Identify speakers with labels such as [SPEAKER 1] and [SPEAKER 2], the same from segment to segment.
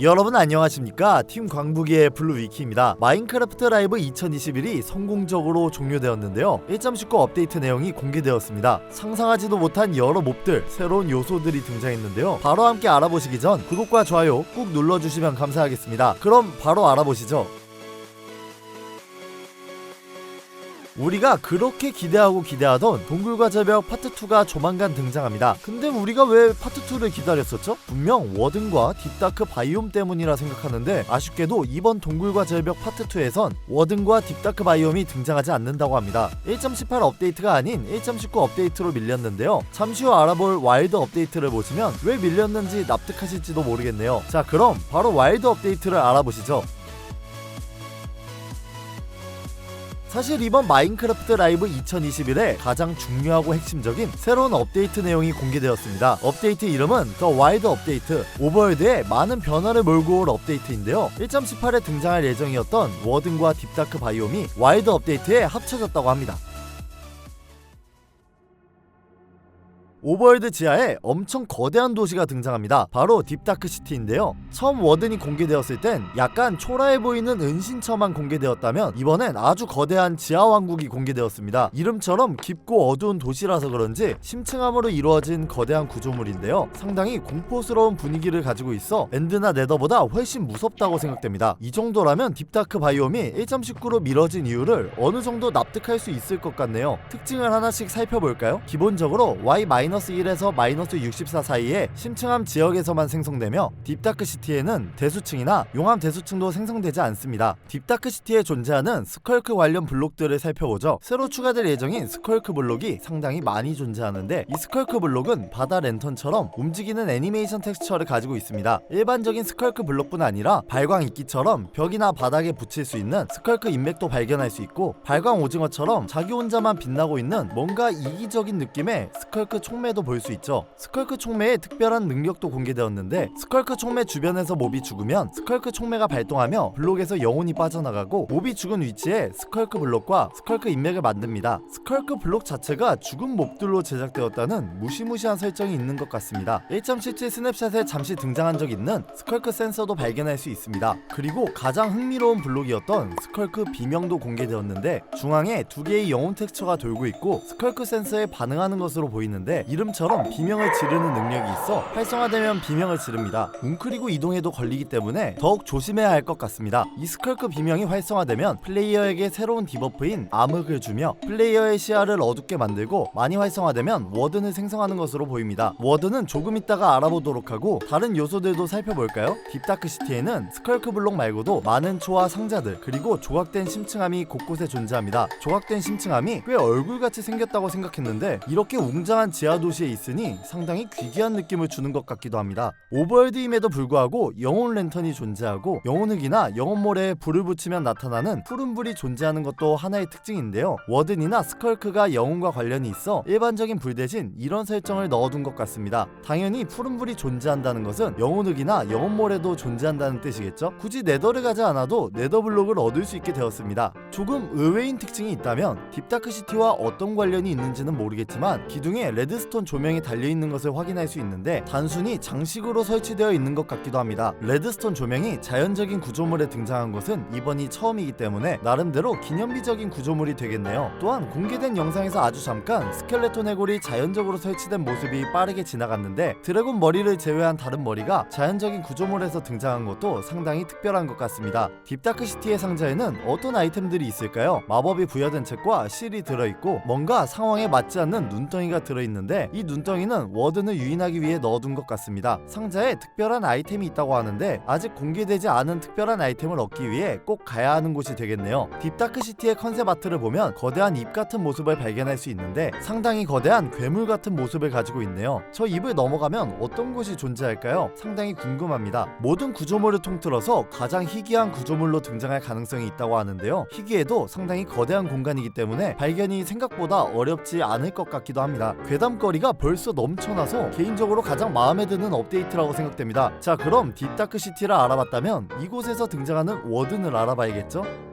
[SPEAKER 1] 여러분 안녕하십니까? 팀 광북이의 블루위키입니다. 마인크래프트 라이브 2021이 성공적으로 종료되었는데요. 1.19 업데이트 내용이 공개되었습니다. 상상하지도 못한 여러 몹들 새로운 요소들이 등장했는데요. 바로 함께 알아보시기 전 구독과 좋아요 꾹 눌러주시면 감사하겠습니다. 그럼 바로 알아보시죠 우리가 그렇게 기대하고 기대하던 동굴과 절벽 파트 2가 조만간 등장합니다. 근데 우리가 왜 파트 2를 기다렸었죠? 분명 워든과 딥다크 바이옴 때문이라 생각하는데 아쉽게도 이번 동굴과 절벽 파트 2에선 워든과 딥다크 바이옴이 등장하지 않는다고 합니다. 1.18 업데이트가 아닌 1.19 업데이트로 밀렸는데요. 잠시 후 알아볼 와일드 업데이트를 보시면 왜 밀렸는지 납득하실지도 모르겠네요. 자 그럼 바로 와일드 업데이트를 알아보시죠. 사실 이번 마인크래프트 라이브 2021의 가장 중요하고 핵심적인 새로운 업데이트 내용이 공개되었습니다. 업데이트 이름은 더 와이드 업데이트, 오버월드에 많은 변화를 몰고 올 업데이트인데요. 1.18에 등장할 예정이었던 워든과 딥다크 바이옴이 와이드 업데이트에 합쳐졌다고 합니다. 오버월드 지하에 엄청 거대한 도시가 등장합니다. 바로 딥다크 시티인데요. 처음 워든이 공개되었을 땐 약간 초라해 보이는 은신처만 공개되었다면 이번엔 아주 거대한 지하 왕국이 공개되었습니다. 이름처럼 깊고 어두운 도시라서 그런지 심층암으로 이루어진 거대한 구조물인데요. 상당히 공포스러운 분위기를 가지고 있어 엔드나 네더보다 훨씬 무섭다고 생각됩니다. 이 정도라면 딥다크 바이옴이 1.19로 미뤄진 이유를 어느 정도 납득할 수 있을 것 같네요. 특징을 하나씩 살펴볼까요? 기본적으로 Y- 1에서 마이너스 64 사이에 심층암 지역에서만 생성되며 딥다크 시티에는 대수층이나 용암 대수층도 생성되지 않습니다. 딥다크 시티에 존재하는 스컬크 관련 블록들을 살펴보죠. 새로 추가될 예정인 스컬크 블록이 상당히 많이 존재하는데 이 스컬크 블록은 바다 랜턴처럼 움직이는 애니메이션 텍스처를 가지고 있습니다. 일반적인 스컬크 블록뿐 아니라 발광 이끼처럼 벽이나 바닥에 붙일 수 있는 스컬크 인맥도 발견할 수 있고 발광 오징어처럼 자기 혼자만 빛나고 있는 뭔가 이기적인 느낌의 스컬크 총 매도 볼 수 있죠. 스컬크 총매의 특별한 능력도 공개되었는데 스컬크 총매 주변에서 몹이 죽으면 스컬크 총매가 발동하며 블록에서 영혼이 빠져나가고 몹이 죽은 위치에 스컬크 블록과 스컬크 인맥을 만듭니다. 스컬크 블록 자체가 죽은 몹들로 제작되었다는 무시무시한 설정이 있는 것 같습니다. 1.77 스냅샷에 잠시 등장한 적 있는 스컬크 센서도 발견할 수 있습니다. 그리고 가장 흥미로운 블록이었던 스컬크 비명도 공개되었는데 중앙에 두 개의 영혼 텍스처가 돌고 있고 스컬크 센서에 반응하는 것으로 보이는데 이름처럼 비명을 지르는 능력이 있어 활성화되면 비명을 지릅니다. 웅크리고 이동해도 걸리기 때문에 더욱 조심해야 할 것 같습니다. 이 스컬크 비명이 활성화되면 플레이어에게 새로운 디버프인 암흑을 주며 플레이어의 시야를 어둡게 만들고 많이 활성화되면 워든을 생성하는 것으로 보입니다. 워든은 조금 있다가 알아보도록 하고 다른 요소들도 살펴볼까요? 딥다크 시티에는 스컬크 블록 말고도 많은 초와 상자들 그리고 조각된 심층암이 곳곳에 존재합니다. 조각된 심층암이 꽤 얼굴같이 생겼다고 생각했는데 이렇게 웅장한 지하 도시에 있으니 상당히 귀귀한 느낌을 주는 것 같기도 합니다. 오버월드임에도 불구하고 영혼 랜턴이 존재하고 영혼흙이나 영혼모래에 불을 붙이면 나타나는 푸른불이 존재하는 것도 하나의 특징인데요. 워든이나 스컬크가 영혼과 관련이 있어 일반적인 불 대신 이런 설정을 넣어둔 것 같습니다. 당연히 푸른불이 존재한다는 것은 영혼흙이나 영혼모래도 존재한다는 뜻이겠죠? 굳이 네더를 가지 않아도 네더블록을 얻을 수 있게 되었습니다. 조금 의외인 특징이 있다면 딥다크 시티와 어떤 관련이 있는지는 모르겠지만 기둥에 레드 스톤 조명이 달려있는 것을 확인할 수 있는데 단순히 장식으로 설치되어 있는 것 같기도 합니다. 레드스톤 조명이 자연적인 구조물에 등장한 것은 이번이 처음이기 때문에 나름대로 기념비적인 구조물이 되겠네요. 또한 공개된 영상에서 아주 잠깐 스켈레톤 해골이 자연적으로 설치된 모습이 빠르게 지나갔는데 드래곤 머리를 제외한 다른 머리가 자연적인 구조물에서 등장한 것도 상당히 특별한 것 같습니다. 딥다크 시티의 상자에는 어떤 아이템들이 있을까요? 마법이 부여된 책과 실이 들어있고 뭔가 상황에 맞지 않는 눈덩이가 들어있는데 이 눈덩이는 워든을 유인하기 위해 넣어둔 것 같습니다. 상자에 특별한 아이템이 있다고 하는데 아직 공개되지 않은 특별한 아이템을 얻기 위해 꼭 가야 하는 곳이 되겠네요. 딥다크 시티의 컨셉 아트를 보면 거대한 입 같은 모습을 발견할 수 있는데 상당히 거대한 괴물 같은 모습을 가지고 있네요. 저 입을 넘어가면 어떤 곳이 존재할까요? 상당히 궁금합니다. 모든 구조물을 통틀어서 가장 희귀한 구조물로 등장할 가능성이 있다고 하는데요. 희귀해도 상당히 거대한 공간이기 때문에 발견이 생각보다 어렵지 않을 것 같기도 합니다. 괴담 거리가 벌써 넘쳐나서 개인적으로 가장 마음에 드는 업데이트라고 생각됩니다. 자, 그럼 딥다크 시티를 알아봤다면 이곳에서 등장하는 워든을 알아봐야겠죠?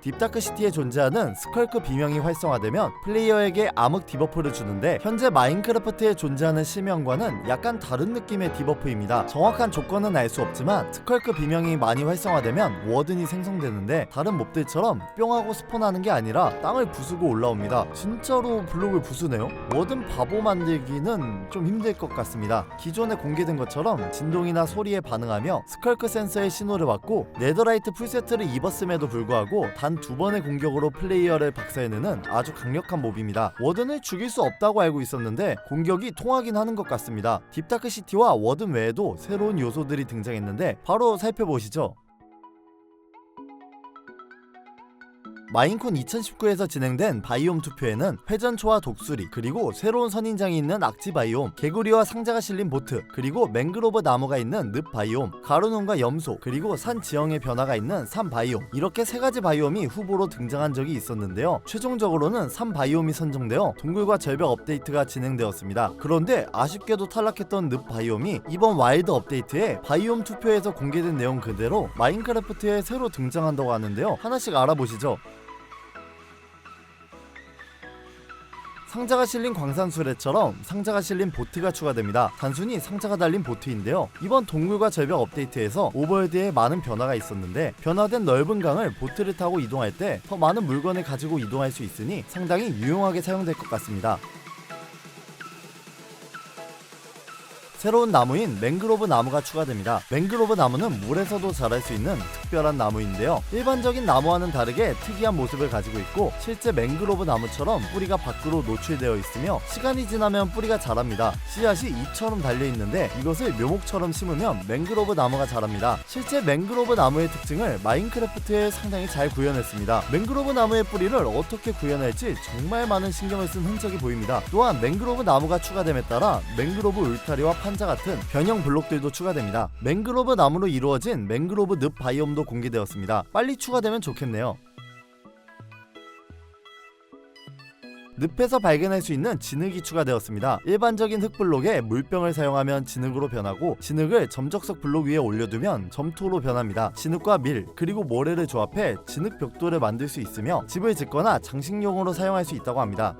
[SPEAKER 1] 딥다크시티에 존재하는 스컬크 비명이 활성화되면 플레이어에게 암흑 디버프를 주는데 현재 마인크래프트에 존재하는 실명과는 약간 다른 느낌의 디버프입니다. 정확한 조건은 알 수 없지만 스컬크 비명이 많이 활성화되면 워든이 생성되는데 다른 몹들처럼 뿅 하고 스폰하는 게 아니라 땅을 부수고 올라옵니다. 진짜로 블록을 부수네요. 워든 바보 만들기는 좀 힘들 것 같습니다. 기존에 공개된 것처럼 진동이나 소리에 반응하며 스컬크 센서의 신호를 받고 네더라이트 풀세트를 입었음에도 불구하고 단두 번의 공격으로 플레이어를 박살내는 아주 강력한 몹입니다. 워든을 죽일 수 없다고 알고 있었는데 공격이 통하긴 하는 것 같습니다. 딥다크 시티와 워든 외에도 새로운 요소들이 등장했는데 바로 살펴보시죠. 마인콘 2019에서 진행된 바이옴 투표에는 회전초와 독수리 그리고 새로운 선인장이 있는 악지 바이옴 개구리와 상자가 실린 보트 그리고 맹그로브 나무가 있는 늪 바이옴 가루눈과 염소 그리고 산 지형의 변화가 있는 산 바이옴. 이렇게 세 가지 바이옴이 후보로 등장한 적이 있었는데요. 최종적으로는 산 바이옴이 선정되어 동굴과 절벽 업데이트가 진행되었습니다. 그런데 아쉽게도 탈락했던 늪 바이옴이 이번 와일드 업데이트에 바이옴 투표에서 공개된 내용 그대로 마인크래프트에 새로 등장한다고 하는데요. 하나씩 알아보시죠 상자가 실린 광산수레처럼 상자가 실린 보트가 추가됩니다. 단순히 상자가 달린 보트인데요. 이번 동굴과 절벽 업데이트에서 오버월드에 많은 변화가 있었는데 변화된 넓은 강을 보트를 타고 이동할 때 더 많은 물건을 가지고 이동할 수 있으니 상당히 유용하게 사용될 것 같습니다. 새로운 나무인 맹그로브 나무가 추가됩니다. 맹그로브 나무는 물에서도 자랄 수 있는 특별한 나무인데요. 일반적인 나무와는 다르게 특이한 모습을 가지고 있고 실제 맹그로브 나무처럼 뿌리가 밖으로 노출되어 있으며 시간이 지나면 뿌리가 자랍니다. 씨앗이 이처럼 달려 있는데 이것을 묘목처럼 심으면 맹그로브 나무가 자랍니다. 실제 맹그로브 나무의 특징을 마인크래프트에 상당히 잘 구현했습니다. 맹그로브 나무의 뿌리를 어떻게 구현할지 정말 많은 신경을 쓴 흔적이 보입니다. 또한 맹그로브 나무가 추가됨에 따라 맹그로브 울타리와 판자 같은 변형 블록들도 추가됩니다. 맹그로브 나무로 이루어진 맹그로브 늪 바이옴도 공개되었습니다. 빨리 추가되면 좋겠네요. 늪에서 발견할 수 있는 진흙이 추가되었습니다. 일반적인 흙블록에 물병을 사용하면 진흙으로 변하고 진흙을 점적석 블록 위에 올려두면 점토로 변합니다. 진흙과 밀 그리고 모래를 조합해 진흙 벽돌을 만들 수 있으며 집을 짓거나 장식용으로 사용할 수 있다고 합니다.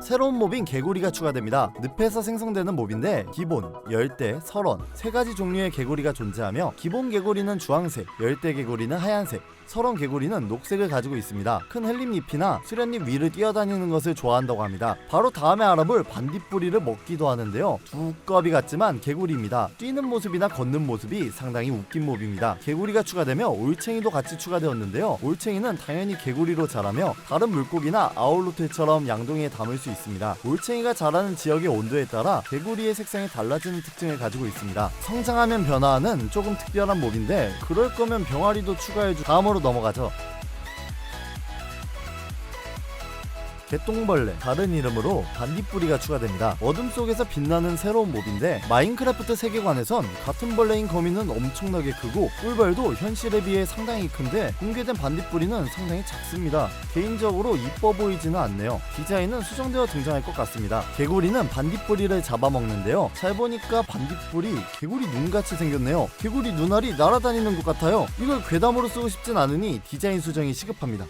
[SPEAKER 1] 새로운 몹인 개구리가 추가됩니다. 늪에서 생성되는 몹인데 기본, 열대, 설원 세 가지 종류의 개구리가 존재하며 기본 개구리는 주황색, 열대 개구리는 하얀색, 설원 개구리는 녹색을 가지고 있습니다. 큰 헬림잎이나 수련잎 위를 뛰어다니는 것을 좋아한다고 합니다. 바로 다음에 알아볼 반딧불이를 먹기도 하는데요. 두꺼비 같지만 개구리입니다. 뛰는 모습이나 걷는 모습이 상당히 웃긴 몹입니다. 개구리가 추가되며 올챙이도 같이 추가되었는데요. 올챙이는 당연히 개구리로 자라며 다른 물고기나 아울로트처럼 양동이에 담을 수 있습니다. 올챙이가 자라는 지역의 온도에 따라 개구리의 색상이 달라지는 특징을 가지고 있습니다. 성장하면 변화하는 조금 특별한 몹인데 그럴 거면 병아리도 추가해주 다음으로 넘어가죠. 개똥벌레 다른 이름으로 반딧불이가 추가됩니다. 어둠 속에서 빛나는 새로운 몹인데 마인크래프트 세계관에선 같은 벌레인 거미는 엄청나게 크고 꿀벌도 현실에 비해 상당히 큰데 공개된 반딧불이는 상당히 작습니다. 개인적으로 이뻐 보이지는 않네요. 디자인은 수정되어 등장할 것 같습니다. 개구리는 반딧불이를 잡아먹는데요. 잘 보니까 반딧불이 개구리 눈같이 생겼네요. 개구리 눈알이 날아다니는 것 같아요. 이걸 괴담으로 쓰고 싶진 않으니 디자인 수정이 시급합니다.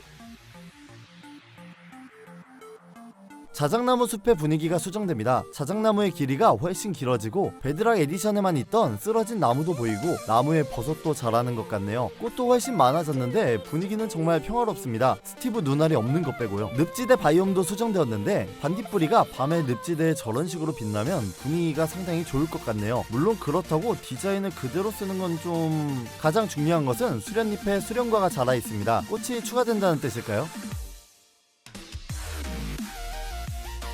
[SPEAKER 1] 자작나무 숲의 분위기가 수정됩니다. 자작나무의 길이가 훨씬 길어지고 베드락 에디션에만 있던 쓰러진 나무도 보이고 나무에 버섯도 자라는 것 같네요. 꽃도 훨씬 많아졌는데 분위기는 정말 평화롭습니다. 스티브 눈알이 없는 것 빼고요. 늪지대 바이옴도 수정되었는데 반딧불이가 밤에 늪지대에 저런 식으로 빛나면 분위기가 상당히 좋을 것 같네요. 물론 그렇다고 디자인을 그대로 쓰는 건 좀 가장 중요한 것은 수련잎에 수련과가 자라 있습니다. 꽃이 추가된다는 뜻일까요?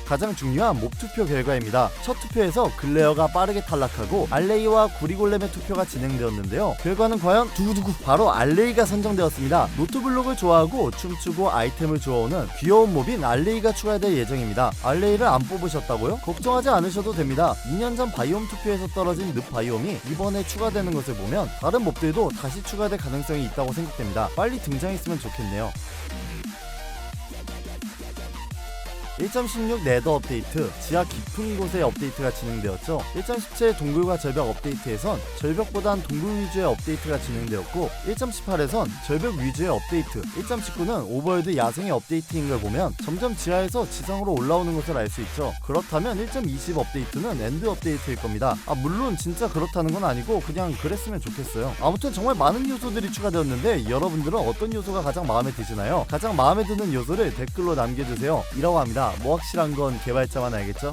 [SPEAKER 1] 가장 중요한 몹 투표 결과입니다. 첫 투표에서 글레어가 빠르게 탈락하고 알레이와 구리골렘의 투표가 진행되었는데요. 결과는 과연 두구두구 바로 알레이가 선정되었습니다. 노트블록을 좋아하고 춤추고 아이템을 주워오는 귀여운 몹인 알레이가 추가될 예정입니다. 알레이를 안 뽑으셨다고요? 걱정하지 않으셔도 됩니다. 2년 전 바이옴 투표에서 떨어진 늪 바이옴이 이번에 추가되는 것을 보면 다른 몹들도 다시 추가될 가능성이 있다고 생각됩니다. 빨리 등장했으면 좋겠네요. 1.16 네더 업데이트, 지하 깊은 곳의 업데이트가 진행되었죠. 1.17 동굴과 절벽 업데이트에선 절벽보단 동굴 위주의 업데이트가 진행되었고 1.18에선 절벽 위주의 업데이트, 1.19는 오버월드 야생의 업데이트인 걸 보면 점점 지하에서 지상으로 올라오는 것을 알 수 있죠. 그렇다면 1.20 업데이트는 엔드 업데이트일 겁니다. 아 물론 진짜 그렇다는 건 아니고 그냥 그랬으면 좋겠어요. 아무튼 정말 많은 요소들이 추가되었는데 여러분들은 어떤 요소가 가장 마음에 드시나요? 가장 마음에 드는 요소를 댓글로 남겨주세요. 이라고 합니다. 뭐 확실한 건 개발자만 알겠죠?